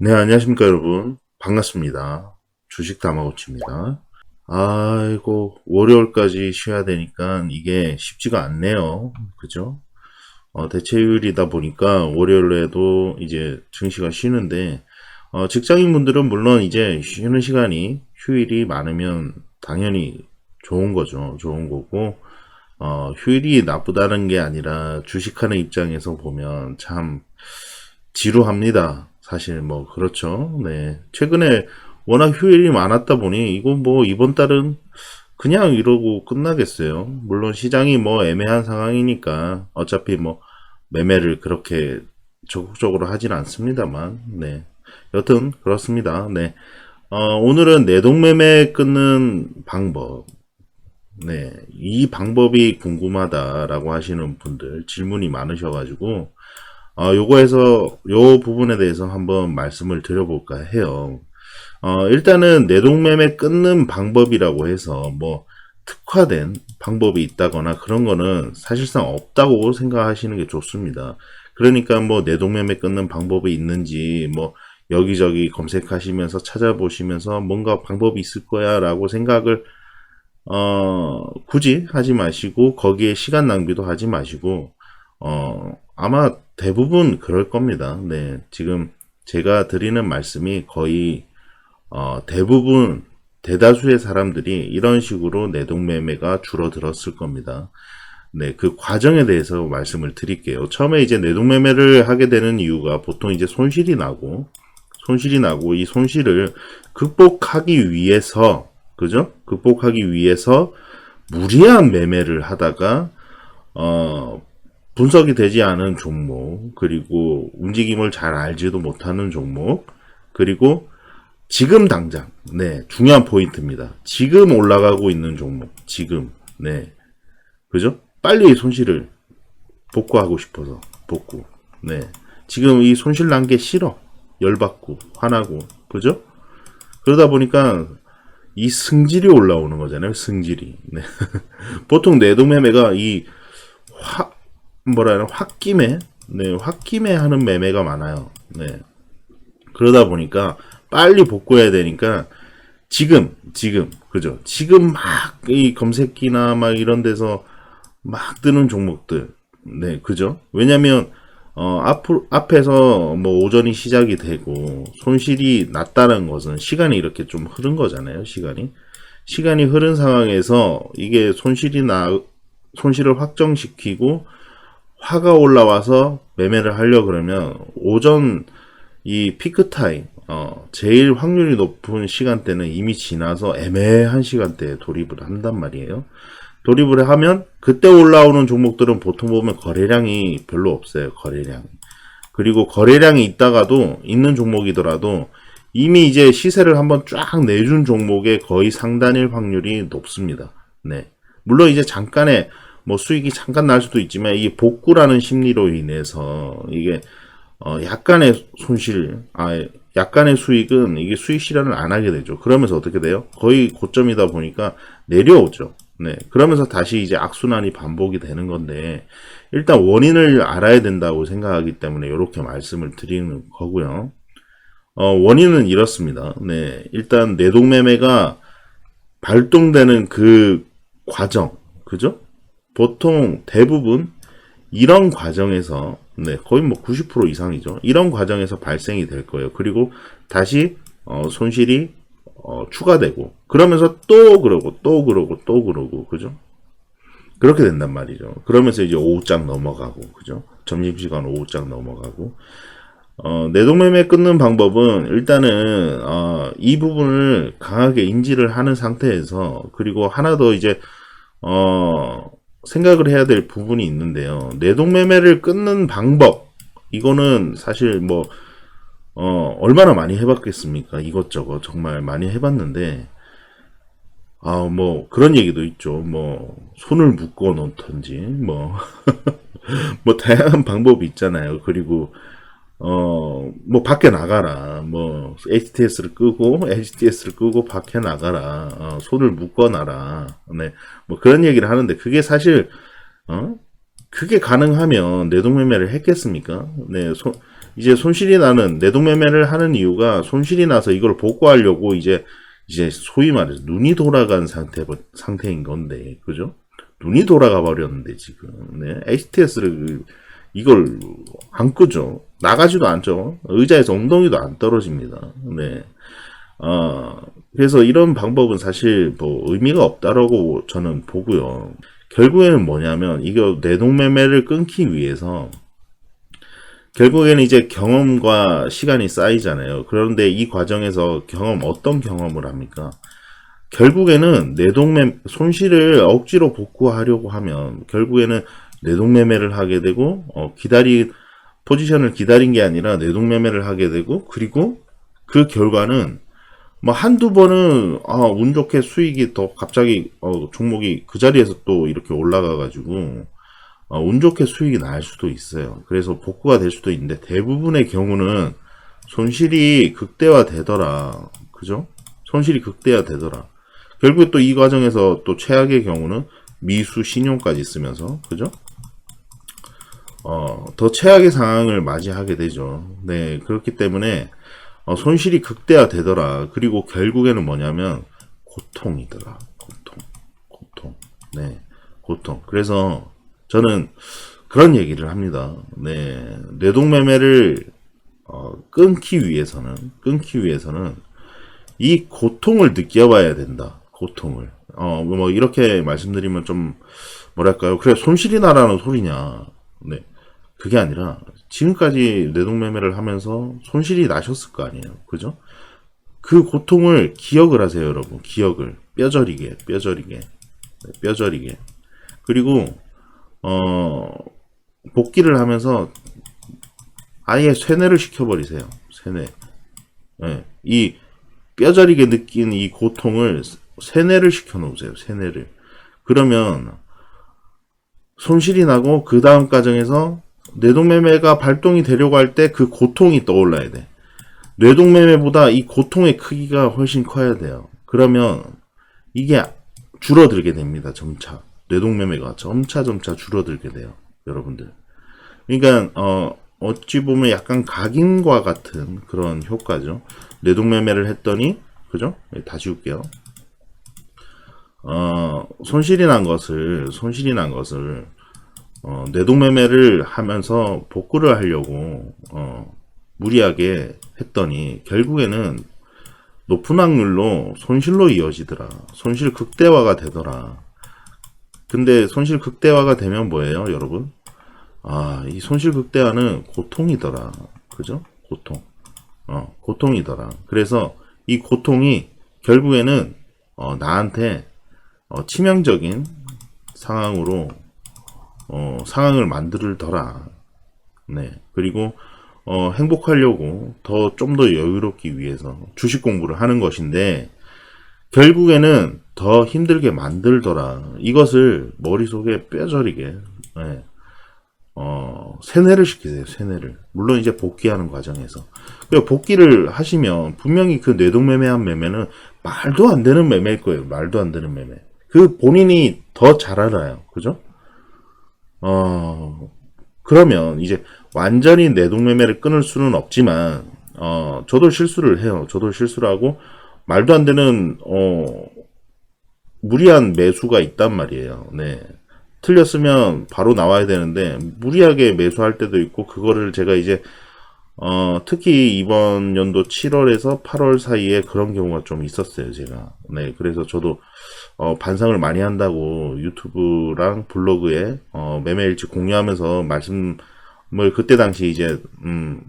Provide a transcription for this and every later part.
네, 안녕하십니까, 여러분. 반갑습니다. 주식 다마고치입니다. 아이고, 월요일까지 쉬어야 되니까 이게 쉽지가 않네요. 그죠? 어, 대체휴일이다 보니까 월요일에도 이제 증시가 쉬는데, 어, 직장인 분들은 물론 이제 쉬는 시간이 휴일이 많으면 당연히 좋은 거죠. 좋은 거고, 어, 휴일이 나쁘다는 게 아니라 주식하는 입장에서 보면 참 지루합니다. 사실 뭐 그렇죠. 네. 최근에 워낙 휴일이 많았다 보니 이거 뭐 이번 달은 그냥 이러고 끝나겠어요. 물론 시장이 뭐 애매한 상황이니까 어차피 뭐 매매를 그렇게 적극적으로 하진 않습니다만 네. 여튼 그렇습니다. 네. 어, 오늘은 내동매매 끊는 방법 네, 이 방법이 궁금하다라고 하시는 분들 질문이 많으셔가지고 어, 요거에서 요 부분에 대해서 한번 말씀을 드려볼까 해요. 어, 일단은 내동매매 끊는 방법이라고 해서 뭐 특화된 방법이 있다거나 그런 거는 사실상 없다고 생각하시는 게 좋습니다. 그러니까 뭐 내동매매 끊는 방법이 있는지 뭐 여기저기 검색하시면서 찾아보시면서 뭔가 방법이 있을 거야 라고 생각을 어, 굳이 하지 마시고 거기에 시간 낭비도 하지 마시고 어, 아마 대부분 그럴 겁니다. 네. 지금 제가 드리는 말씀이 거의, 어, 대부분, 대다수의 사람들이 이런 식으로 내동매매가 줄어들었을 겁니다. 네. 그 과정에 대해서 말씀을 드릴게요. 처음에 이제 내동매매를 하게 되는 이유가 보통 이제 손실이 나고, 손실이 나고, 이 손실을 극복하기 위해서, 그죠? 극복하기 위해서 무리한 매매를 하다가, 어, 분석이 되지 않은 종목, 그리고 움직임을 잘 알지도 못하는 종목, 그리고 지금 당장, 네, 중요한 포인트입니다. 지금 올라가고 있는 종목, 지금, 네. 그죠? 빨리 손실을 복구하고 싶어서, 복구. 네. 지금 이 손실 난 게 싫어. 열받고, 화나고, 그죠? 그러다 보니까 이 승질이 올라오는 거잖아요, 승질이. 네. 보통 내동매매가 이 화, 뭐라 해야 홧김에 네, 홧김에 하는 매매가 많아요. 네. 그러다 보니까 빨리 복구해야 되니까 지금 지금 그죠? 지금 막 이 검색기나 막 이런 데서 막 뜨는 종목들. 네, 그죠? 왜냐면 어, 앞, 앞에서 뭐 오전이 시작이 되고 손실이 났다는 것은 시간이 이렇게 좀 흐른 거잖아요. 시간이. 시간이 흐른 상황에서 이게 손실이 나, 손실을 확정시키고 화가 올라와서 매매를 하려 그러면 오전 이 피크 타임 어 제일 확률이 높은 시간대는 이미 지나서 애매한 시간대에 돌입을 한단 말이에요. 돌입을 하면 그때 올라오는 종목들은 보통 보면 거래량이 별로 없어요. 거래량. 그리고 거래량이 있다가도 있는 종목이더라도 이미 이제 시세를 한번 쫙 내준 종목의 거의 상단일 확률이 높습니다. 네. 물론 이제 잠깐의 뭐 수익이 잠깐 날 수도 있지만 이 복구라는 심리로 인해서 이게 어 약간의 손실, 아 약간의 수익은 이게 수익 실현을 안 하게 되죠. 그러면서 어떻게 돼요? 거의 고점이다 보니까 내려오죠. 네. 그러면서 다시 이제 악순환이 반복이 되는 건데 일단 원인을 알아야 된다고 생각하기 때문에 이렇게 말씀을 드리는 거고요. 어, 원인은 이렇습니다. 네. 일단 내동매매가 발동되는 그 과정, 그죠? 보통 대부분 이런 과정에서 네, 거의 뭐 90% 이상이죠. 이런 과정에서 발생이 될 거예요. 그리고 다시 어, 손실이 어, 추가되고 그러면서 또 그러고 또 그러고 또 그러고 그죠? 그렇게 된단 말이죠. 그러면서 이제 오후장 넘어가고 그죠? 점심시간 오후장 넘어가고 어, 내동매매 끊는 방법은 일단은 어, 이 부분을 강하게 인지를 하는 상태에서 그리고 하나 더 이제 어, 생각을 해야 될 부분이 있는데요. 내동매매를 끊는 방법. 이거는 사실 뭐, 어, 얼마나 많이 해봤겠습니까? 이것저것 정말 많이 해봤는데, 아, 뭐, 그런 얘기도 있죠. 뭐, 손을 묶어 놓던지, 뭐, 뭐, 다양한 방법이 있잖아요. 그리고, 어, 뭐, 밖에 나가라. 뭐, HTS를 끄고, HTS를 끄고 밖에 나가라. 어, 손을 묶어놔라. 네. 뭐 그런 얘기를 하는데, 그게 사실, 어? 그게 가능하면 내동매매를 했겠습니까? 네, 손, 이제 손실이 나는 내동매매를 하는 이유가 손실이 나서 이걸 복구하려고 이제 이제 소위 말해서 눈이 돌아간 상태 상태인 건데 그죠? 눈이 돌아가 버렸는데 지금 네. HTS를 이걸 안 끄죠. 나가지도 않죠. 의자에서 엉덩이도 안 떨어집니다. 네. 어, 그래서 이런 방법은 사실 뭐 의미가 없다라고 저는 보고요. 결국에는 뭐냐면 이거 내동매매를 끊기 위해서 결국에는 이제 경험과 시간이 쌓이잖아요. 그런데 이 과정에서 경험 어떤 경험을 합니까? 결국에는 내동매 손실을 억지로 복구하려고 하면 결국에는 내동매매를 하게 되고 어, 기다리 포지션을 기다린 게 아니라 내동매매를 하게 되고 그리고 그 결과는 뭐 한두 번은 아, 운 좋게 수익이 더 갑자기 어, 종목이 그 자리에서 또 이렇게 올라가 가지고 어, 운 좋게 수익이 날 수도 있어요. 그래서 복구가 될 수도 있는데 대부분의 경우는 손실이 극대화 되더라. 그죠? 손실이 극대화 되더라. 결국에 또이 과정에서 또 최악의 경우는 미수 신용까지 쓰면서 그죠? 어, 더 최악의 상황을 맞이하게 되죠. 네, 그렇기 때문에 어, 손실이 극대화 되더라. 그리고 결국에는 뭐냐면 고통이더라. 고통, 고통, 네, 고통. 그래서 저는 그런 얘기를 합니다. 네, 뇌동매매를 어, 끊기 위해서는 끊기 위해서는 이 고통을 느껴봐야 된다. 고통을. 어, 뭐 이렇게 말씀드리면 좀 뭐랄까요? 그래 손실이 나라는 소리냐? 네, 그게 아니라 지금까지 뇌동매매를 하면서 손실이 나셨을 거 아니에요. 그죠? 그 고통을 기억을 하세요, 여러분. 기억을. 뼈저리게, 뼈저리게, 네, 뼈저리게. 그리고 어, 복귀를 하면서 아예 쇠뇌를 시켜버리세요. 쇠뇌. 네. 이 뼈저리게 느낀 이 고통을 세뇌를 시켜놓으세요. 세뇌를. 그러면 손실이 나고 그 다음 과정에서 뇌동매매가 발동이 되려고 할 때 그 고통이 떠올라야 돼. 뇌동매매보다 이 고통의 크기가 훨씬 커야 돼요. 그러면 이게 줄어들게 됩니다. 점차. 뇌동매매가 점차 점차 줄어들게 돼요. 여러분들. 그러니까 어 어찌 보면 약간 각인과 같은 그런 효과죠. 뇌동매매를 했더니 그죠? 네, 다시 지울게요. 어, 손실이 난 것을 손실이 난 것을 어, 뇌동매매를 하면서 복구를 하려고 어, 무리하게 했더니 결국에는 높은 확률로 손실로 이어지더라. 손실 극대화가 되더라. 근데 손실 극대화가 되면 뭐예요, 여러분? 아, 이 손실 극대화는 고통이더라. 그죠? 고통. 어, 고통이더라. 그래서 이 고통이 결국에는 어, 나한테 어, 치명적인 상황으로 어, 상황을 만들더라. 네. 그리고 어, 행복하려고 더 좀 더 여유롭기 위해서 주식 공부를 하는 것인데 결국에는 더 힘들게 만들더라. 이것을 머릿속에 뼈저리게 네. 어, 세뇌를 시키세요. 세뇌를. 물론 이제 복귀하는 과정에서. 그 복귀를 하시면 분명히 그 뇌동매매한 매매는 말도 안 되는 매매일 거예요. 말도 안 되는 매매. 그 본인이 더 잘 알아요. 그죠? 어, 그러면 이제 완전히 내동매매를 끊을 수는 없지만, 어, 저도 실수를 해요. 저도 실수를 하고, 말도 안 되는, 어, 무리한 매수가 있단 말이에요. 네. 틀렸으면 바로 나와야 되는데, 무리하게 매수할 때도 있고, 그거를 제가 이제, 어, 특히 이번 연도 7월에서 8월 사이에 그런 경우가 좀 있었어요, 제가. 네. 그래서 저도, 어, 반성을 많이 한다고 유튜브랑 블로그에 어, 매매일지 공유하면서 말씀을 그때 당시 이제 음,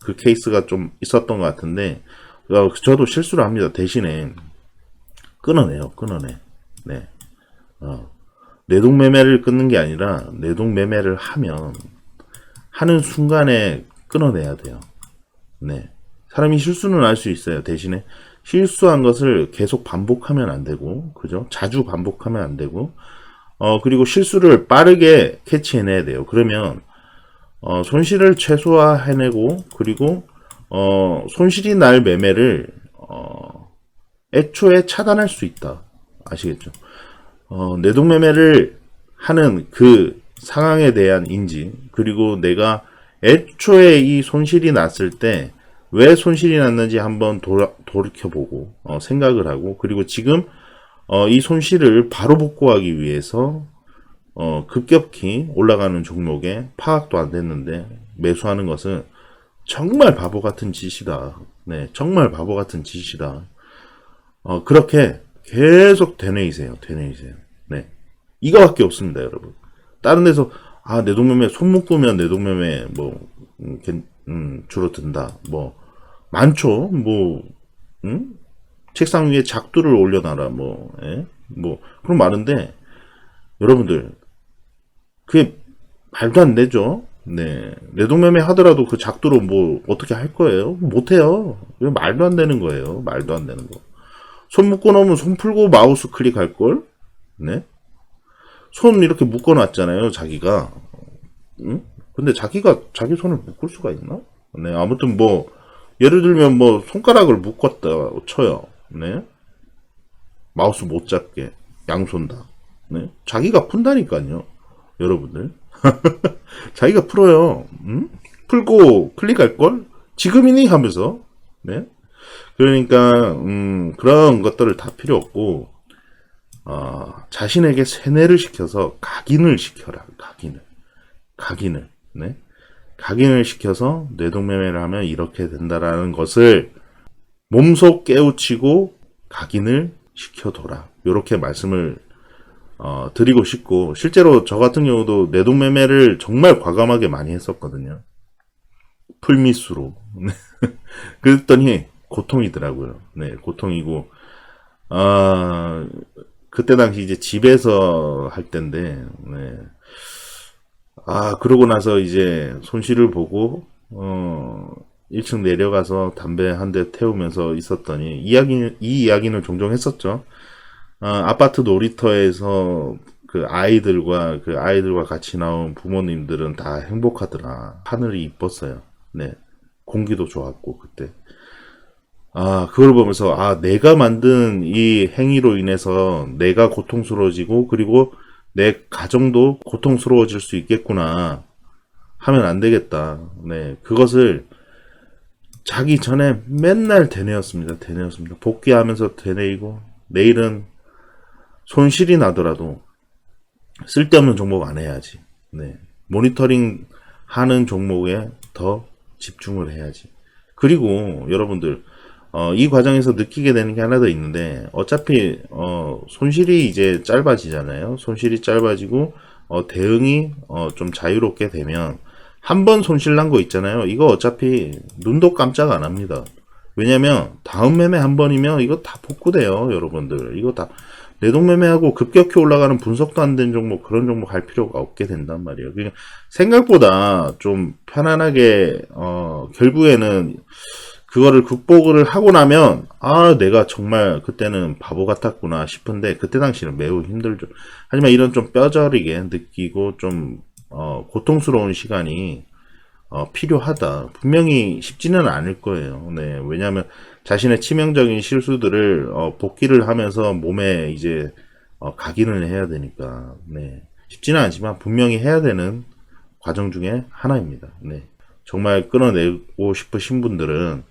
그 케이스가 좀 있었던 것 같은데 어, 저도 실수를 합니다. 대신에 끊어내요. 끊어내. 네. 어, 내동 매매를 끊는 게 아니라 내동 매매를 하면 하는 순간에 끊어내야 돼요. 네. 사람이 실수는 할 수 있어요. 대신에 실수한 것을 계속 반복하면 안 되고, 그죠? 자주 반복하면 안 되고, 어, 그리고 실수를 빠르게 캐치해내야 돼요. 그러면, 어, 손실을 최소화해내고, 그리고, 어, 손실이 날 매매를, 어, 애초에 차단할 수 있다. 아시겠죠? 어, 내동매매를 하는 그 상황에 대한 인지, 그리고 내가 애초에 이 손실이 났을 때 왜 손실이 났는지 한번 돌아, 돌이켜보고 어, 생각을 하고 그리고 지금 어, 이 손실을 바로 복구하기 위해서 어, 급격히 올라가는 종목에 파악도 안 됐는데 매수하는 것은 정말 바보 같은 짓이다. 네, 정말 바보 같은 짓이다. 어, 그렇게 계속 되뇌이세요. 되뇌이세요. 네. 이거밖에 없습니다, 여러분. 다른 데서 아, 내동매매 손 묶으면 내동매매 뭐 음, 괜- 음, 줄어든다. 뭐 많죠. 뭐 음? 책상 위에 작두를 올려놔라. 뭐, 예? 뭐 그런 많은데 여러분들 그게 말도 안 되죠. 네. 내동매매 하더라도 그 작두로 뭐 어떻게 할 거예요? 못 해요. 이거 말도 안 되는 거예요. 말도 안 되는 거. 손 묶어 놓으면 손 풀고 마우스 클릭할 걸? 네. 손 이렇게 묶어 놨잖아요, 자기가. 응? 근데 자기가 자기 손을 묶을 수가 있나? 네. 아무튼 뭐 예를 들면 뭐 손가락을 묶었다 쳐요. 네. 마우스 못 잡게 양손 다. 네. 자기가 푼다니까요. 여러분들. 자기가 풀어요. 음? 풀고 클릭할 걸 지금이니 하면서. 네. 그러니까 음, 그런 것들을 다 필요 없고 어, 자신에게 세뇌를 시켜서 각인을 시켜라. 각인을. 각인을. 네. 각인을 시켜서 뇌동매매를 하면 이렇게 된다라는 것을 몸속 깨우치고 각인을 시켜둬라. 이렇게 말씀을 어, 드리고 싶고 실제로 저 같은 경우도 뇌동매매를 정말 과감하게 많이 했었거든요. 풀미수로. 그랬더니 고통이더라고요. 네, 고통이고 아 그때 당시 이제 집에서 할 때인데 네. 아 그러고 나서 이제 손실을 보고 어 1층 내려가서 담배 한 대 태우면서 있었더니 이야기 이 이야기는 종종 했었죠. 아, 아파트 놀이터에서 그 아이들과 그 아이들과 같이 나온 부모님들은 다 행복하더라. 하늘이 이뻤어요. 네. 공기도 좋았고 그때. 아, 그걸 보면서 아, 내가 만든 이 행위로 인해서 내가 고통스러워지고 그리고 내 가정도 고통스러워질 수 있겠구나. 하면 안 되겠다. 네. 그것을 자기 전에 맨날 되뇌었습니다. 되뇌었습니다. 복귀하면서 되뇌이고 내일은 손실이 나더라도 쓸데없는 종목 안 해야지. 네. 모니터링 하는 종목에 더 집중을 해야지. 그리고 여러분들 어, 이 과정에서 느끼게 되는 게 하나 더 있는데 어차피 어, 손실이 이제 짧아지잖아요. 손실이 짧아지고 어, 대응이 어, 좀 자유롭게 되면 한 번 손실 난 거 있잖아요. 이거 어차피 눈도 깜짝 안 합니다. 왜냐면 다음 매매 한 번이면 이거 다 복구돼요, 여러분들. 이거 다 내동매매하고 급격히 올라가는 분석도 안 된 종목 그런 종목 할 필요가 없게 된단 말이에요. 그러니까 생각보다 좀 편안하게 어 결국에는 그거를 극복을 하고 나면 아 내가 정말 그때는 바보 같았구나 싶은데 그때 당시는 매우 힘들죠. 하지만 이런 좀 뼈저리게 느끼고 좀 어, 고통스러운 시간이 어, 필요하다. 분명히 쉽지는 않을 거예요. 네, 왜냐하면 자신의 치명적인 실수들을 어, 복귀를 하면서 몸에 이제 어, 각인을 해야 되니까 네, 쉽지는 않지만 분명히 해야 되는 과정 중에 하나입니다. 네, 정말 끊어내고 싶으신 분들은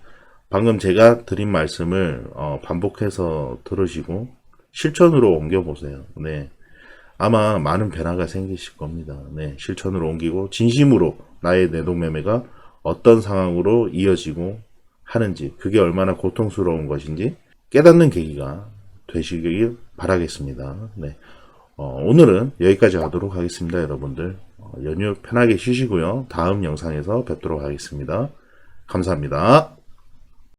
방금 제가 드린 말씀을 어, 반복해서 들으시고 실천으로 옮겨보세요. 네. 아마 많은 변화가 생기실 겁니다. 네, 실천으로 옮기고 진심으로 나의 내동매매가 어떤 상황으로 이어지고 하는지 그게 얼마나 고통스러운 것인지 깨닫는 계기가 되시길 바라겠습니다. 네, 어, 오늘은 여기까지 하도록 하겠습니다, 여러분들. 어, 연휴 편하게 쉬시고요. 다음 영상에서 뵙도록 하겠습니다. 감사합니다.